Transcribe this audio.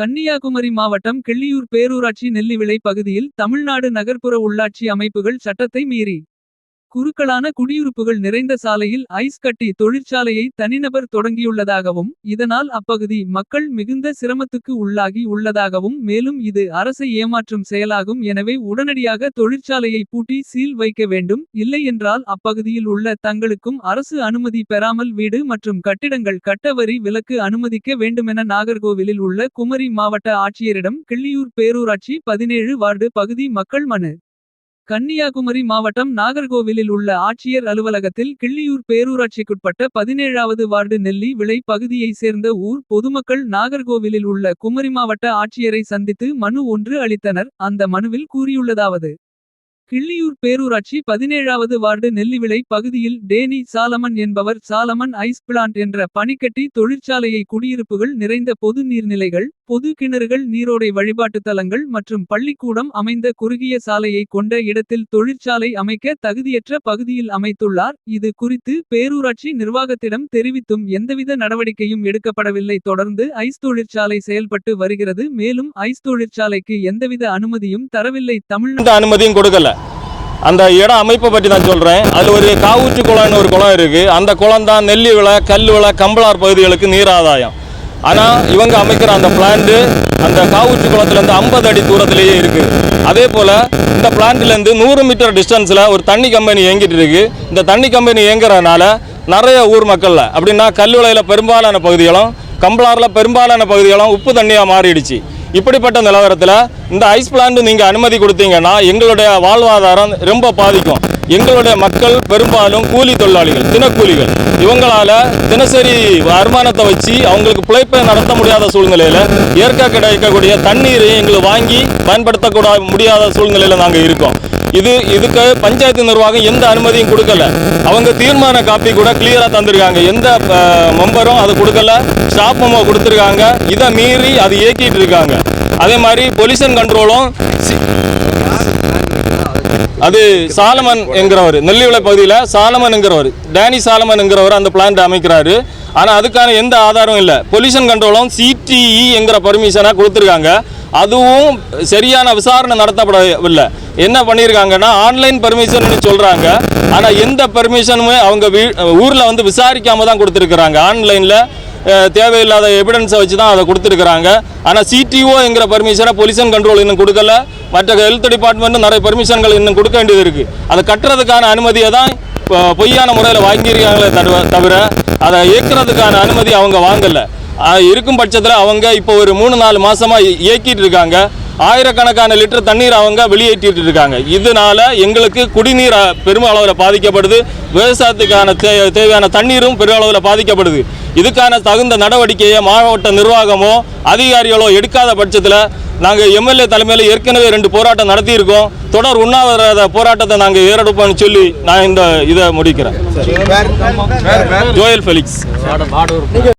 கன்னியாகுமரி மாவட்டம் கிள்ளியூர் பேரூராட்சி நெல்லிவிளை பகுதியில் தமிழ்நாடு நகர்ப்புற உள்ளாட்சி அமைப்புகள் சட்டத்தை மீறி. குறுக்களான குடியிருப்புகள் நிறைந்த சாலையில் ஐஸ் கட்டி தொழிற்சாலையை தனிநபர் தொடங்கியுள்ளதாகவும். இதனால் அப்பகுதி மக்கள் மிகுந்த சிரமத்துக்கு உள்ளாகி உள்ளதாகவும். மேலும் இது அரசை ஏமாற்றும் செயலாகும் எனவே உடனடியாக தொழிற்சாலையை பூட்டி சீல் வைக்க வேண்டும். இல்லையென்றால் அப்பகுதியில் உள்ள தங்களுக்கும் அரசு அனுமதி பெறாமல் வீடு மற்றும் கட்டிடங்கள் கட்ட வரி விலக்கு அனுமதிக்க வேண்டுமென நாகர்கோவிலில் உள்ள குமரி மாவட்ட ஆட்சியரிடம் கிள்ளியூர் பேரூராட்சி பதினேழு வார்டு பகுதி மக்கள் மனு. கன்னியாகுமரி மாவட்டம் நாகர்கோவிலில் உள்ள ஆட்சியர் அலுவலகத்தில் கிள்ளியூர் பேரூராட்சிக்குட்பட்ட பதினேழாவது வார்டு நெல்லி விளை பகுதியை சேர்ந்த ஊர் பொதுமக்கள் நாகர்கோவிலில் உள்ள குமரி மாவட்ட ஆட்சியரை சந்தித்து மனு ஒன்று அளித்தனர் அந்த மனுவில் கூறியுள்ளதாவது. கிள்ளியூர் பேரூராட்சி பதினேழாவது வார்டு நெல்லிவிளை பகுதியில் டேனி சாலமன் என்பவர் சாலமன் ஐஸ் பிளான்ட் என்ற பனிக்கட்டி தொழிற்சாலையை குடியிருப்புகள் நிறைந்த பொது நீர்நிலைகள். பொது கிணறுகள் நீரோடை வழிபாட்டுத் தலங்கள் மற்றும் பள்ளிக்கூடம் அமைந்த குறுகிய சாலையை கொண்ட இடத்தில் தொழிற்சாலை அமைக்க தகுதியற்ற பகுதியில் அமைத்துள்ளார். இது குறித்து பேரூராட்சி நிர்வாகத்திடம் தெரிவித்தும் எந்தவித நடவடிக்கையும் எடுக்கப்படவில்லை. தொடர்ந்து ஐஸ் தொழிற்சாலை செயல்பட்டு வருகிறது மேலும் ஐஸ் தொழிற்சாலைக்கு எந்தவித அனுமதியும் தரவில்லை. தமிழ்நாடு அனுமதியும் கொடுக்கல அந்த இடம் அமைப்பை பற்றி நான் சொல்கிறேன் அதில் ஒரு காவூற்று குளம்னு ஒரு குளம் இருக்குது அந்த குளம் தான் நெல்லி விளை கல் விளை கம்பளார் பகுதிகளுக்கு நீர் ஆதாயம் ஆனால் இவங்க அமைக்கிற அந்த பிளான்ட்டு அந்த காவுச்சி குளத்துலேருந்து ஐம்பது அடி தூரத்துலேயே இருக்குது அதே போல் இந்த பிளான்ட்லேருந்து நூறு மீட்டர் டிஸ்டன்ஸில் ஒரு தண்ணி கம்பெனி இயங்கிட்டு இருக்கு. இந்த தண்ணி கம்பெனி இயங்குறதுனால நிறைய ஊர் மக்களில் அப்படின்னா கல்லூலையில் பெரும்பாலான பகுதிகளும் கம்பளாரில் பெரும்பாலான பகுதிகளும் உப்பு தண்ணியாக மாறிடுச்சு. இப்படிப்பட்ட நிலவரத்தில் இந்த ஐஸ் பிளான்ட் நீங்கள் அனுமதி கொடுத்தீங்கன்னா எங்களுடைய வாழ்வாதாரம் ரொம்ப பாதிக்கும். எங்களுடைய மக்கள் பெரும்பாலும் கூலி தொழிலாளிகள் தினக்கூலிகள். இவங்களால தினசரி வருமானத்தை வச்சு அவங்களுக்கு பிழைப்பை நடத்த முடியாத சூழ்நிலையில் இயற்கை கிடைக்கக்கூடிய தண்ணீரை எங்களுக்கு வாங்கி பயன்படுத்தக்கூட முடியாத சூழ்நிலையில் நாங்கள் இருக்கோம். இது இதுக்கு பஞ்சாயத்து நிர்வாகம் எந்த அனுமதியும் கொடுக்கல. அவங்க தீர்மான காப்பி கூட கிளியரா தந்திருக்காங்க. எந்த மெம்பரும் அதை கொடுக்கல. ஸ்டாப் மெமோ கொடுத்துருக்காங்க. இதை மீறி அது இயக்கிட்டு இருக்காங்க. அதே மாதிரி பொல்யூஷன் கண்ட்ரோலும் அது சாலமன் என்கிறவர் நெல்லிவிளை பகுதியில் சாலமன் என்கிறவர் டேனி சாலமன் என்கிறவர் அந்த பிளான்ட் அமைக்கிறாரு. ஆனால் அதுக்கான எந்த ஆதாரமும் இல்லை. பொல்யூஷன் கண்ட்ரோலும் சிடிஇ என்கிற பர்மிஷனாக கொடுத்துருக்காங்க. அதுவும் சரியான விசாரணை நடத்தப்படவில்லை. என்ன பண்ணியிருக்காங்கன்னா ஆன்லைன் பர்மிஷன் சொல்கிறாங்க ஆனால் எந்த பர்மிஷனுமே அவங்க வீ ஊரில் வந்து விசாரிக்காம தான் கொடுத்துருக்குறாங்க. ஆன்லைனில் தேவையில்லாத எவிடன்ஸை வச்சு தான் அதை கொடுத்துருக்குறாங்க. ஆனால் சிடிஓ என்கிற பர்மிஷனை பொலியூஷன் கண்ட்ரோல் இன்னும் கொடுக்கல. மற்ற ஹெல்த் டிபார்ட்மெண்ட்டும் நிறைய பர்மிஷன்கள் இன்னும் கொடுக்க வேண்டியது இருக்குது அதை கட்டுறதுக்கான அனுமதியை தான் இப்போ பொய்யான முறையில் வாங்கியிருக்காங்களே தவிர தவிர அதை இயக்குறதுக்கான அனுமதி அவங்க வாங்கலை. இருக்கும் பட்சத்தில் அவங்க இப்போ ஒரு மூணு நாலு மாதமாக இயக்கிட்டு இருக்காங்க. ஆயிரக்கணக்கான லிட்டர் தண்ணீர் அவங்க வெளியேற்றிட்டு இருக்காங்க. இதனால எங்களுக்கு குடிநீர் பெருமளவில் பெரும் அளவில் பாதிக்கப்படுது. விவசாயத்துக்கான தேவையான தண்ணீரும் பெரும் அளவில் பாதிக்கப்படுது. இதுக்கான தகுந்த நடவடிக்கையை மாவட்ட நிர்வாகமோ அதிகாரிகளோ எடுக்காத பட்சத்தில் நாங்கள் எம்எல்ஏ தலைமையில் ஏற்கனவே ரெண்டு போராட்டம் நடத்தியிருக்கோம். தொடர் உண்ணாவிரத போராட்டத்தை நாங்கள் ஏறெடுப்போம்னு சொல்லி நான் இந்த இதை முடிக்கிறேன். ஜோயல் ஃபெலிக்ஸ்.